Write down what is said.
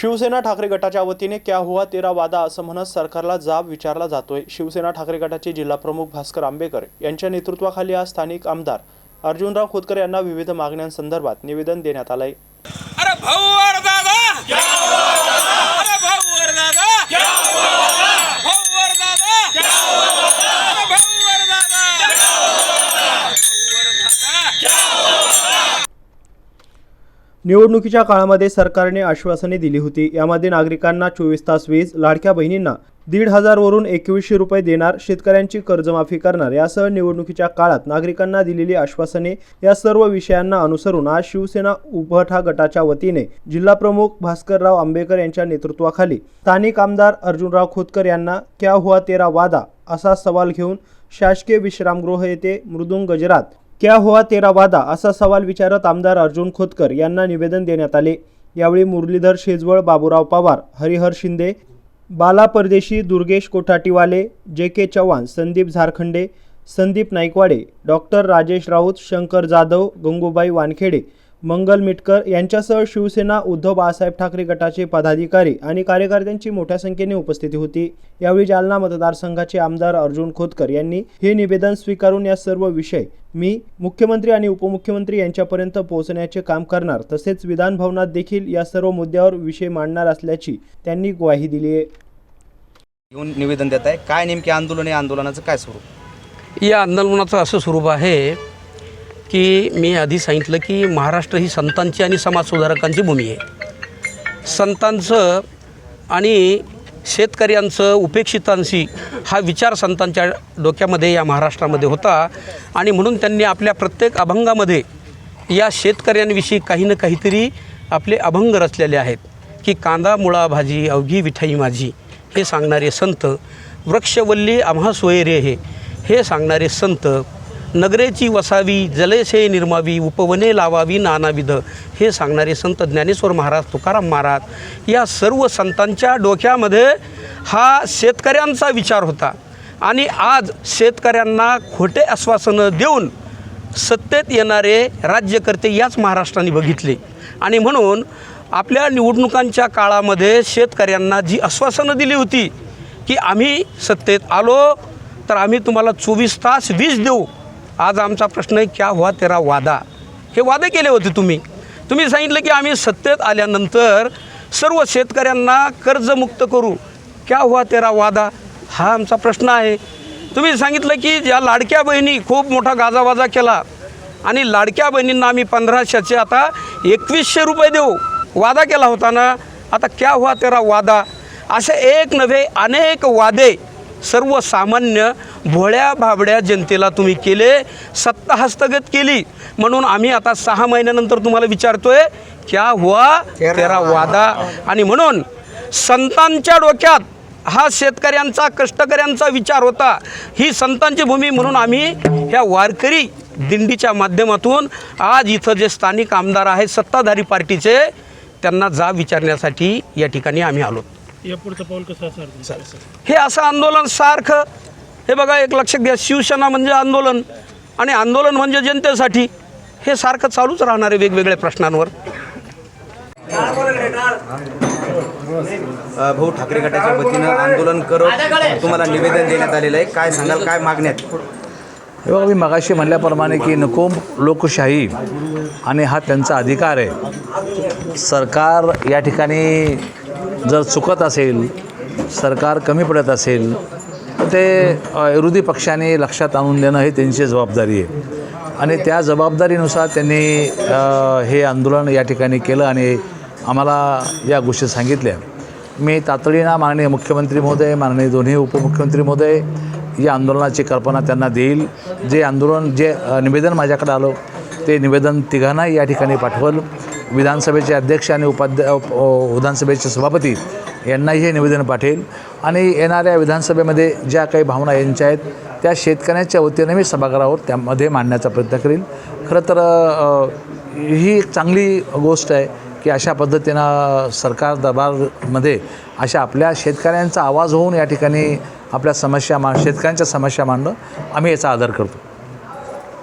शिवसेना ठाकरे गटाच्या वतीने क्या हुआ तेरा वादा असं म्हणत सरकारला जाब विचारला जातोय. शिवसेना ठाकरे गटाचे जिल्हाप्रमुख भास्कर आंबेकर यांच्या नेतृत्वाखाली आज स्थानिक आमदार अर्जुनराव खोतकर यांना विविध मागण्यांसंदर्भात निवेदन देण्यात आलंय. अरे निवडणुकीच्या काळामध्ये सरकारने आश्वासने दिली होती. यामध्ये नागरिकांना चोवीस तास वीज लाडक्या बहिणींना दीड हजारवरून एकवीसशे रुपये देणार शेतकऱ्यांची कर्जमाफी करणार यासह निवडणुकीच्या काळात नागरिकांना दिलेली आश्वासने या सर्व विषयांना अनुसरून आज शिवसेना उभठा गटाच्या वतीने जिल्हाप्रमुख भास्करराव आंबेकर यांच्या नेतृत्वाखाली स्थानिक आमदार अर्जुनराव खोतकर यांना क्या हुआ तेरा वादा असा सवाल घेऊन शासकीय विश्रामगृह येथे मृदुंग गजरात क्या हुआ तेरा वादा? असा सवाल विचारत आमदार अर्जुन खोतकर यांना निवेदन देण्यात आले. यावेळी मुरलीधर शेजवळ बाबूराव पवार हरिहर शिंदे बाला Pardeshi Durgesh Kothatiwale J K Chavan Sandeep Jharkhande Sandeep Naikwade doctor Rajesh Raut Shankar Jadhav Gangubai Wankhede Mangal Mitkar यांच्यासह शिवसेना उद्धव बाळासाहेब ठाकरे गटाचे पदाधिकारी आणि कार्यकर्त्यांची मोठ्या संख्येने उपस्थिती होती. यावेळी जालना मतदारसंघाचे आमदार अर्जुन खोतकर यांनी हे निवेदन स्वीकारून या सर्व विषय मी मुख्यमंत्री आणि उपमुख्यमंत्री यांच्यापर्यंत पोहोचण्याचे काम करणार तसेच विधान भवनात देखील या सर्व मुद्द्यावर विषय मांडणार असल्याची त्यांनी ग्वाही दिली आहे. घेऊन निवेदन देत आहे काय नेमके आंदोलन आहे? आंदोलनाचं काय स्वरूप? या आंदोलनाचं असं स्वरूप आहे की मी आधी सांगितलं की महाराष्ट्र ही संतांची आणि समाजसुधारकांची भूमी आहे. संतांचं आणि शेतकऱ्यांचं उपेक्षितांशी हा विचार संतांच्या डोक्यामध्ये या महाराष्ट्रामध्ये होता आणि म्हणून त्यांनी आपल्या प्रत्येक अभंगामध्ये या शेतकऱ्यांविषयी काही ना काहीतरी आपले अभंग रचलेले आहेत की कांदा मुळा भाजी अवघी विठाई माझी हे सांगणारे संत वृक्षवल्ली आम्हा सोयरे हे हे सांगणारे संत नगरेची वसावी जलेशय निर्मावी उपवने लावावी नानाविध. हे सांगणारे संत ज्ञानेश्वर महाराज तुकाराम महाराज या सर्व संतांच्या डोक्यामध्ये हा शेतकऱ्यांचा विचार होता. आणि आज शेतकऱ्यांना खोटे आश्वासनं देऊन सत्तेत येणारे राज्यकर्ते याच महाराष्ट्राने बघितले. आणि म्हणून आपल्या निवडणुकांच्या काळामध्ये शेतकऱ्यांना जी आश्वासनं दिली होती की आम्ही सत्तेत आलो तर आम्ही तुम्हाला चोवीस तास वीज देऊ. आज आमचा प्रश्न आहे क्या हुआ तेरा वादा? हे वादे केले होते तुम्ही. तुम्ही सांगितलं की आम्ही सत्तेत आल्यानंतर सर्व शेतकऱ्यांना कर्जमुक्त करू. क्या हुआ तेरा वादा? हा आमचा प्रश्न आहे. तुम्ही सांगितलं की ज्या लाडक्या बहिणी खूप मोठा गाजावाजा केला. आणि लाडक्या बहिणींना आम्ही पंधराशेचे आता एकवीसशे रुपये देऊ. वादा केला होता ना? आता क्या हुआ तेरा वादा? असे एक नव्हे अनेक वादे सर्वसामान्य भोळ्या भाबड्या जनतेला तुम्ही केले सत्ता हस्तगत केली. म्हणून आम्ही आता सहा महिन्यानंतर तुम्हाला विचारतोय क्या हुआ? तेरा. वादा. आणि म्हणून संतांच्या डोक्यात हा शेतकऱ्यांचा कष्टकऱ्यांचा विचार होता. ही संतांची भूमी म्हणून आम्ही ह्या वारकरी दिंडीच्या माध्यमातून आज इथं जे स्थानिक आमदार आहेत सत्ताधारी पार्टीचे त्यांना जाब विचारण्यासाठी या ठिकाणी आम्ही आलो. हे असं आंदोलन सारखं हे बघा एक लक्षात घ्या. शिवसेना म्हणजे आंदोलन आणि आंदोलन म्हणजे जनतेसाठी हे सारखं चालूच राहणार आहे वेगवेगळ्या प्रश्नांवर. भाऊ ठाकरे गटाच्या वतीनं आंदोलन करत तुम्हाला निवेदन देण्यात आलेलं आहे. काय सांगाल काय मागण्यात हे बघा मी मगाशी म्हणल्याप्रमाणे की नको लोकशाही आणि हा त्यांचा अधिकार आहे. सरकार या ठिकाणी जर चुकत असेल सरकार कमी पडत असेल ते विरोधी पक्षाने लक्षात आणून देणं हे त्यांची जबाबदारी आहे. आणि त्या जबाबदारीनुसार त्यांनी हे आंदोलन या ठिकाणी केलं आणि आम्हाला या गोष्टी सांगितल्या. मी तातडीनं माननीय मुख्यमंत्री महोदय माननीय दोन्ही उपमुख्यमंत्री महोदय या आंदोलनाची कल्पना त्यांना देईल. जे आंदोलन जे निवेदन माझ्याकडे आलं ते निवेदन तिघांना या ठिकाणी पाठवल. विधानसभेचे अध्यक्ष आणि उपाध्या विधानसभेचे सभापती यांनाही हे निवेदन पाठवेल. आणि येणाऱ्या विधानसभेमध्ये ज्या काही भावना यांच्या आहेत त्या शेतकऱ्यांच्या वतीने मी सभागृहावर त्यामध्ये मांडण्याचा प्रयत्न करेल खरं तर ही एक चांगली गोष्ट आहे की अशा पद्धतीनं सरकार दरबारमध्ये अशा आपल्या शेतकऱ्यांचा आवाज होऊन या ठिकाणी आपल्या समस्या मा शेतकऱ्यांच्या समस्या मांडणं आम्ही याचा आदर करतो.